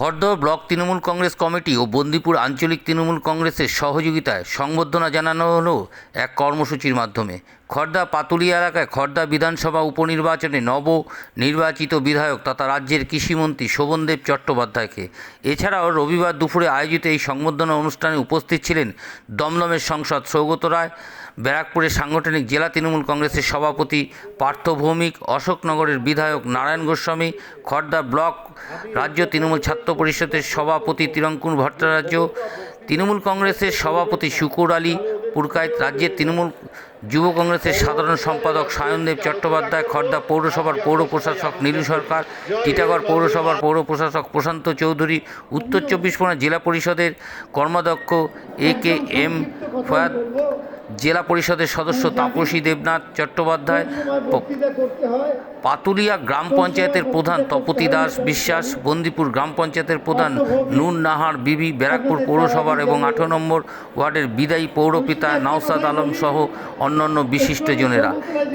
Khardah block Trinamool Congress committee ও বন্দিপুর আঞ্চলিক তৃণমূল কংগ্রেসের সহযোগিতায় সংবর্ধনা জানানো হলো এক কর্মসূচির মাধ্যমে। খড়দা পাতুলিয়া এলাকায় খড়দা বিধানসভা উপনির্বাচনে নব নির্বাচিত বিধায়ক তথা রাজ্যের কৃষিমন্ত্রী শোভনদেব চট্টোপাধ্যায়কে। এছাড়াও রবিবার দুপুরে আয়োজিত এই সংবর্ধনা অনুষ্ঠানে উপস্থিত ছিলেন দমদমের সংসদ সৌগত রায়, ব্যারাকপুরের সাংগঠনিক জেলা তৃণমূল কংগ্রেসের সভাপতি পার্থ ভৌমিক অশোকনগরের বিধায়ক নারায়ণ গোস্বামী, খড়দা ব্লক রাজ্য তৃণমূল ছাত্র পরিষদের সভাপতি তিরঙ্কুর ভট্টাচার্য, তৃণমূল কংগ্রেসের সভাপতি শুকুর আলী, পুরকাইত রাজ্যের তৃণমূল যুব কংগ্রেসের সাধারণ সম্পাদক সায়নদেব চট্টোপাধ্যায় খড়দা পৌরসভার পৌর প্রশাসক নীলু সরকার, টিটাগড় পৌরসভার পৌর প্রশাসক প্রশান্ত চৌধুরী, উত্তর চব্বিশ পরগনা জেলা পরিষদের কর্মাধ্যক্ষ এ কে এম ফয়াদ জেলা পরিষদের সদস্য তাপসী দেবনাথ চট্টোপাধ্যায় পাতুলিয়া গ্রাম পঞ্চায়েতের প্রধান তপতি দাস বিশ্বাস বন্দিপুর গ্রাম পঞ্চায়েতের প্রধান নুন নাহার বিবি ব্যারাকপুর পৌরসভার এবং আঠারো নম্বর ওয়ার্ডের বিদায়ী পৌরপিতা নওসাদ আলম সহ অন্যান্য বিশিষ্টজনেরা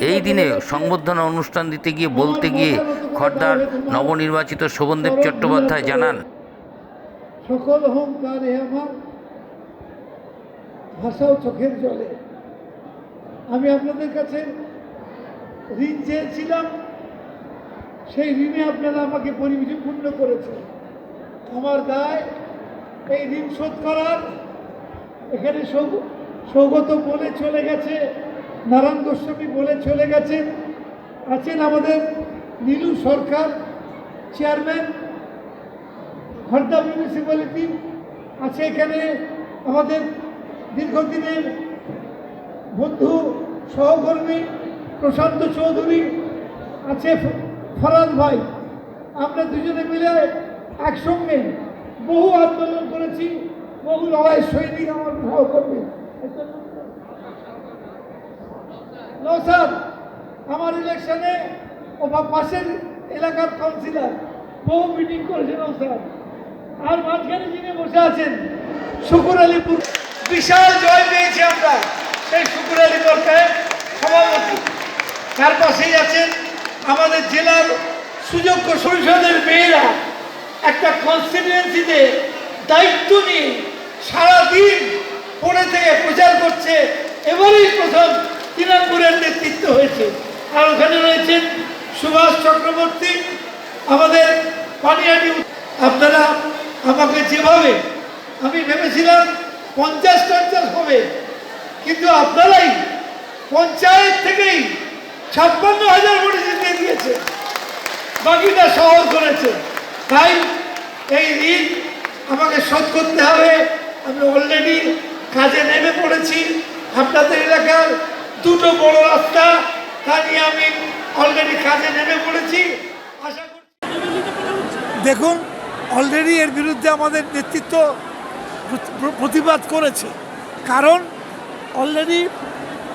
এই দিনে সংবর্ধনা অনুষ্ঠান দিতে গিয়ে বলতে গিয়ে খর্দার নবনির্বাচিত শোভনদেব চট্টোপাধ্যায় জানান সকল ভাষাও চোখের জলে। আমি আপনাদের কাছে ঋণ চেয়েছিলাম, সেই ঋণে আপনারা আমাকে পরিপূর্ণ করেছেন। আমার দায় এই ঋণ শোধ করার। এখানে সৌগত বলে চলে গেছে, নারায়ণ গোস্বামী বলে চলে গেছেন আছেন আমাদের নীলু সরকার, চেয়ারম্যান খর্দা মিউনিসিপ্যালিটি। আছে এখানে আমাদের দীর্ঘদিনের বন্ধু, সহকর্মী প্রশান্ত চৌধুরী আছে ফরাদ ভাই। আমরা দুজনে মিলে একসঙ্গে বহু আন্দোলন করেছি। বহু লড়াই সৈনিক আমার সহকর্মী। নৌসাদ আমার ইলেকশনে বা, পাশের এলাকার কাউন্সিলর, বহু মিটিং করেছে নৌসাদ আর মাঝখানে যিনি বসে আছেন, শুকুর আলীপুর বিশাল জয় পেয়েছি আমরা সেই শুকুর আলী সভাপতি। তার পাশেই আছেন আমাদের জেলার সুযোগ্য সংসদের মেয়েরা। একটা কনস্টিটুয়েন্সিতে দায়িত্ব নিয়ে সারাদিন পড়ে থেকে প্রচার করছে, এবারেই প্রথম তৃণমূলের নেতৃত্ব হয়েছে। আর ওখানে রয়েছেন সুভাষ চক্রবর্তী, আমাদের পানিয়াটি আপনারা আমাকে যেভাবে আমি ভেবেছিলাম পঞ্চাশ পঞ্চাশ হবে। কিন্তু আপনারাই পঞ্চায়েত থেকেই ছাপ্পান্ন হাজার ভোটে জিতিয়ে দিয়েছে বাকিটা সহজ করেছে। তাই এই ঋণ আমাকে শোধ করতে হবে। আমি অলরেডি কাজে নেমে পড়েছি। আপনাদের এলাকার দুটো বড় রাস্তা, তা নিয়ে আমি অলরেডি কাজে নেমে পড়েছি। আশা করছি দেখুন অলরেডি এর বিরুদ্ধে আমাদের নেতৃত্ব প্রতিবাদ করেছে। কারণ অলরেডি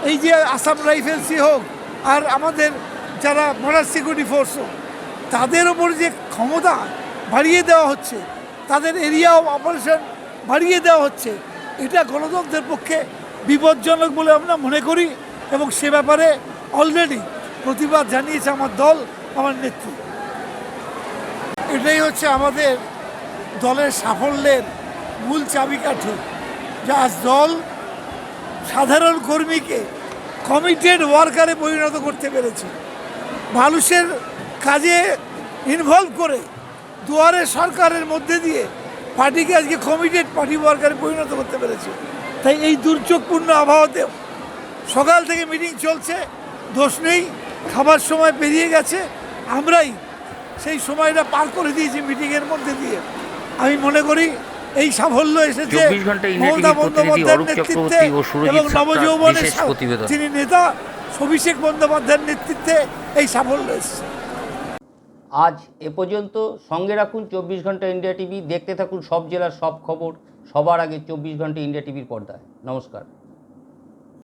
এই যে আসাম রাইফেলসই হোক আর আমাদের যারা বর্ডার সিকিউরিটি ফোর্স হোক, তাদের ওপর যে ক্ষমতা বাড়িয়ে দেওয়া হচ্ছে, তাদের এরিয়া অফ অপারেশন বাড়িয়ে দেওয়া হচ্ছে, এটা গণতন্ত্রের পক্ষে বিপজ্জনক বলে আমরা মনে করি এবং সে ব্যাপারে অলরেডি প্রতিবাদ জানিয়েছে আমার দল, আমার নেতৃত্ব এটাই হচ্ছে আমাদের দলের সাফল্যের মূল চাবিকাঠি যে দল সাধারণ কর্মীকে কমিটেড ওয়ার্কারে পরিণত করতে পেরেছে। মানুষের কাজে ইনভলভ করে দুয়ারে সরকারের মধ্যে দিয়ে পার্টিকে আজকে কমিটেড পার্টি ওয়ার্কারে পরিণত করতে পেরেছে। তাই এই দুর্যোগপূর্ণ আবহাওয়াতেও সকাল থেকে মিটিং চলছে, দোষ নেই, খাবার সময় পেরিয়ে গেছে, আমরাই সেই সময়টা পার করে দিয়েছি মিটিংয়ের মধ্যে দিয়ে। আমি মনে করি এই সাফল্য এসেছে 24 ঘণ্টা ইন্ডিয়া মমতা বন্দ্যোপাধ্যায়ের নেতৃত্বে এবং নবযৌবনের যিনি নেতা অভিষেক বন্দ্যোপাধ্যায়ের নেতৃত্বে এই সাফল্য এসেছে। আজ এ পর্যন্ত সঙ্গে রাখুন চব্বিশ ঘণ্টা ইন্ডিয়া টিভি দেখতে থাকুন সব জেলার সব খবর সবার আগে চব্বিশ ঘণ্টা ইন্ডিয়া টিভির পর্দায়। নমস্কার।